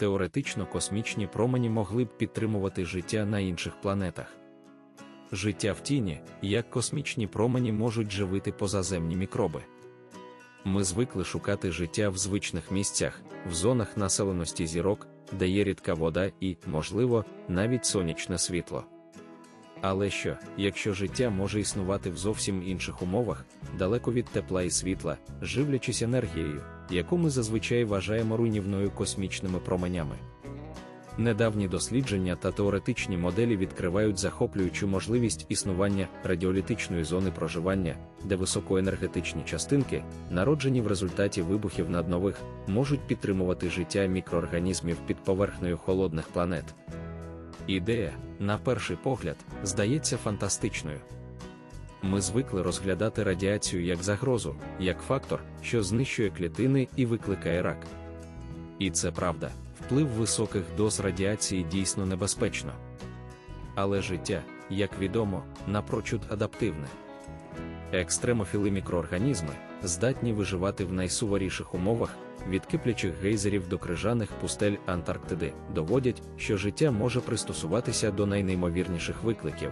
теоретично космічні промені могли б підтримувати життя на інших планетах. Життя в тіні, як космічні промені можуть живити позаземні мікроби. Ми звикли шукати життя в звичних місцях, в зонах населеності зірок, де є рідка вода і, можливо, навіть сонячне світло. Але що, якщо життя може існувати в зовсім інших умовах, далеко від тепла і світла, живлячись енергією, яку ми зазвичай вважаємо руйнівною космічними променями? Недавні дослідження та теоретичні моделі відкривають захоплюючу можливість існування радіолітичної зони проживання, де високоенергетичні частинки, народжені в результаті вибухів наднових, можуть підтримувати життя мікроорганізмів під поверхнею холодних планет. Ідея, на перший погляд, здається фантастичною. Ми звикли розглядати радіацію як загрозу, як фактор, що знищує клітини і викликає рак. І це правда, вплив високих доз радіації дійсно небезпечно. Але життя, як відомо, напрочуд адаптивне. Екстремофіли мікроорганізми здатні виживати в найсуворіших умовах, від киплячих гейзерів до крижаних пустель Антарктиди, доводять, що життя може пристосуватися до найнеймовірніших викликів.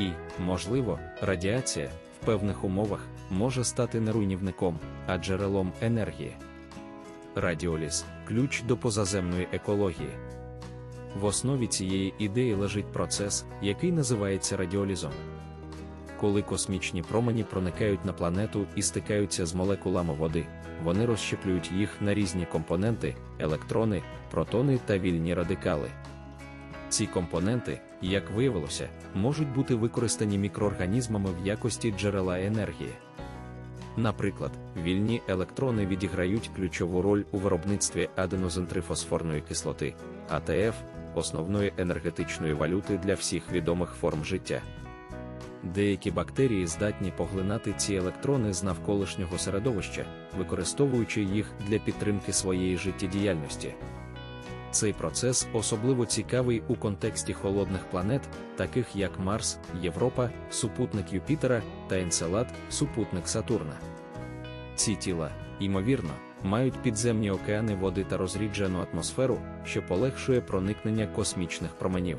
І, можливо, радіація в певних умовах може стати не руйнівником, а джерелом енергії. Радіоліз ключ до позаземної екології. В основі цієї ідеї лежить процес, який називається радіолізом. Коли космічні промені проникають на планету і стикаються з молекулами води, вони розщеплюють їх на різні компоненти, електрони, протони та вільні радикали. Ці компоненти, як виявилося, можуть бути використані мікроорганізмами в якості джерела енергії. Наприклад, вільні електрони відіграють ключову роль у виробництві аденозентрифосфорної кислоти, АТФ, основної енергетичної валюти для всіх відомих форм життя. Деякі бактерії здатні поглинати ці електрони з навколишнього середовища, використовуючи їх для підтримки своєї життєдіяльності. Цей процес особливо цікавий у контексті холодних планет, таких як Марс, Європа, супутник Юпітера та Енцелад, супутник Сатурна. Ці тіла, ймовірно, мають підземні океани води та розріджену атмосферу, що полегшує проникнення космічних променів.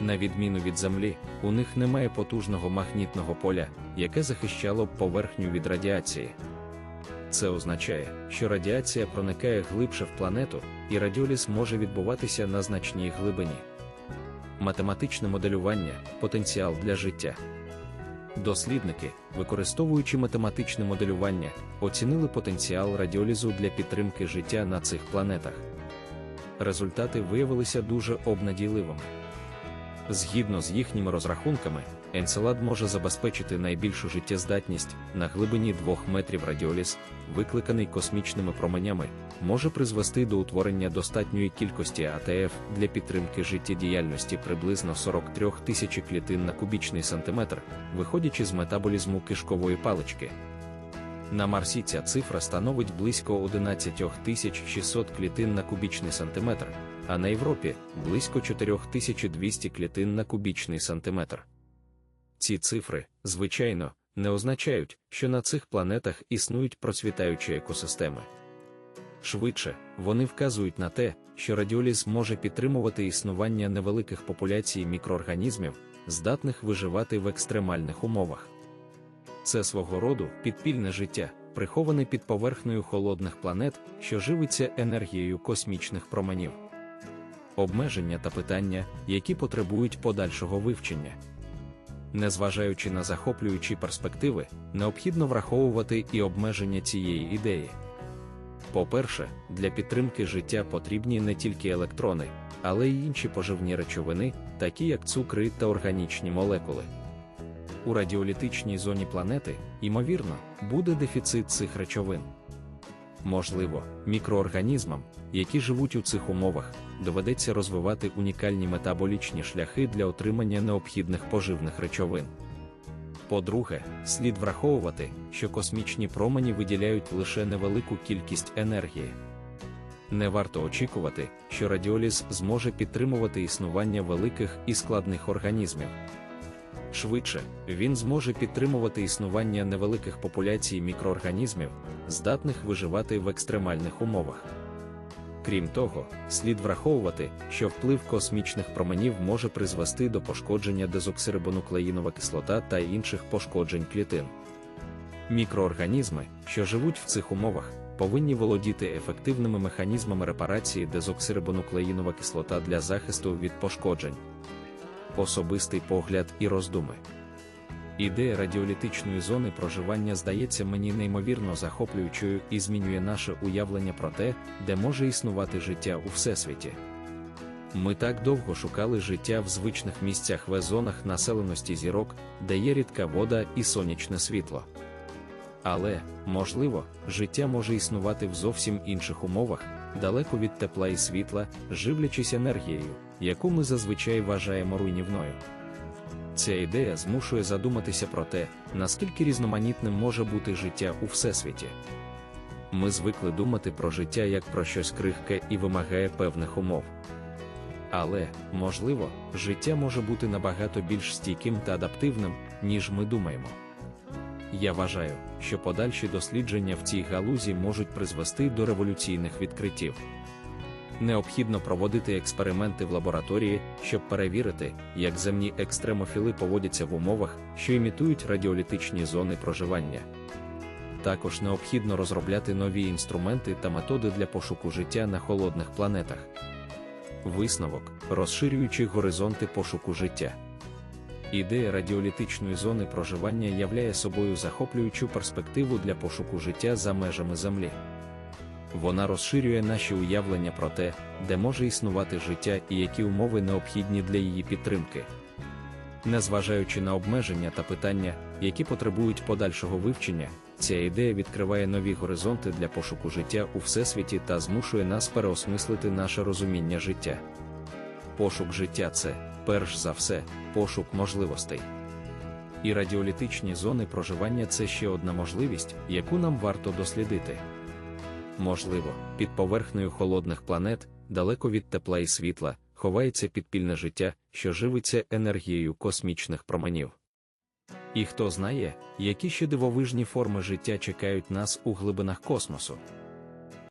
На відміну від Землі, у них немає потужного магнітного поля, яке захищало б поверхню від радіації. Це означає, що радіація проникає глибше в планету, і радіоліз може відбуватися на значній глибині. Математичне моделювання потенціал для життя. Дослідники, використовуючи математичне моделювання, оцінили потенціал радіолізу для підтримки життя на цих планетах. Результати виявилися дуже обнадійливими. Згідно з їхніми розрахунками, Енцелад може забезпечити найбільшу життєздатність на глибині 2 метрів радіоліз, викликаний космічними променями, може призвести до утворення достатньої кількості АТФ для підтримки життєдіяльності приблизно 43 тисячі клітин на кубічний сантиметр, виходячи з метаболізму кишкової палички. На Марсі ця цифра становить близько 11 600 клітин на кубічний сантиметр, а на Європі близько 4200 клітин на кубічний сантиметр. Ці цифри, звичайно, не означають, що на цих планетах існують процвітаючі екосистеми. Швидше, вони вказують на те, що радіоліз може підтримувати існування невеликих популяцій мікроорганізмів, здатних виживати в екстремальних умовах. Це свого роду підпільне життя, приховане під поверхнею холодних планет, що живиться енергією космічних променів. Обмеження та питання, які потребують подальшого вивчення. Незважаючи на захоплюючі перспективи, необхідно враховувати і обмеження цієї ідеї. По-перше, для підтримки життя потрібні не тільки електрони, але й інші поживні речовини, такі як цукри та органічні молекули. У радіолітичній зоні планети, ймовірно, буде дефіцит цих речовин. Можливо, мікроорганізмам, які живуть у цих умовах, доведеться розвивати унікальні метаболічні шляхи для отримання необхідних поживних речовин. По-друге, слід враховувати, що космічні промені виділяють лише невелику кількість енергії. Не варто очікувати, що радіоліз зможе підтримувати існування великих і складних організмів. Швидше, він зможе підтримувати існування невеликих популяцій мікроорганізмів, здатних виживати в екстремальних умовах. Крім того, слід враховувати, що вплив космічних променів може призвести до пошкодження дезоксирибонуклеїнова кислота та інших пошкоджень клітин. Мікроорганізми, що живуть в цих умовах, повинні володіти ефективними механізмами репарації дезоксирибонуклеїнова кислота для захисту від пошкоджень. Особистий погляд і роздуми. Ідея радіолітичної зони проживання здається мені неймовірно захоплюючою і змінює наше уявлення про те, де може існувати життя у всесвіті. Ми так довго шукали життя в звичних місцях в зонах населеності зірок, де є рідка вода і сонячне світло. Але, можливо, життя може існувати в зовсім інших умовах, далеко від тепла і світла, живлячись енергією, яку ми зазвичай вважаємо руйнівною. Ця ідея змушує задуматися про те, наскільки різноманітним може бути життя у всесвіті. Ми звикли думати про життя як про щось крихке і вимагає певних умов. Але, можливо, життя може бути набагато більш стійким та адаптивним, ніж ми думаємо. Я вважаю, що подальші дослідження в цій галузі можуть призвести до революційних відкриттів. Необхідно проводити експерименти в лабораторії, щоб перевірити, як земні екстремофіли поводяться в умовах, що імітують радіолітичні зони проживання. Також необхідно розробляти нові інструменти та методи для пошуку життя на холодних планетах. Висновок, розширюючи горизонти пошуку життя. Ідея радіолітичної зони проживання являє собою захоплюючу перспективу для пошуку життя за межами Землі. Вона розширює наші уявлення про те, де може існувати життя і які умови необхідні для її підтримки. Незважаючи на обмеження та питання, які потребують подальшого вивчення, ця ідея відкриває нові горизонти для пошуку життя у всесвіті та змушує нас переосмислити наше розуміння життя. Пошук життя це, перш за все, пошук можливостей. І радіолітичні зони проживання це ще одна можливість, яку нам варто дослідити. Можливо, під поверхнею холодних планет, далеко від тепла і світла, ховається підпільне життя, що живиться енергією космічних променів. І хто знає, які ще дивовижні форми життя чекають нас у глибинах космосу.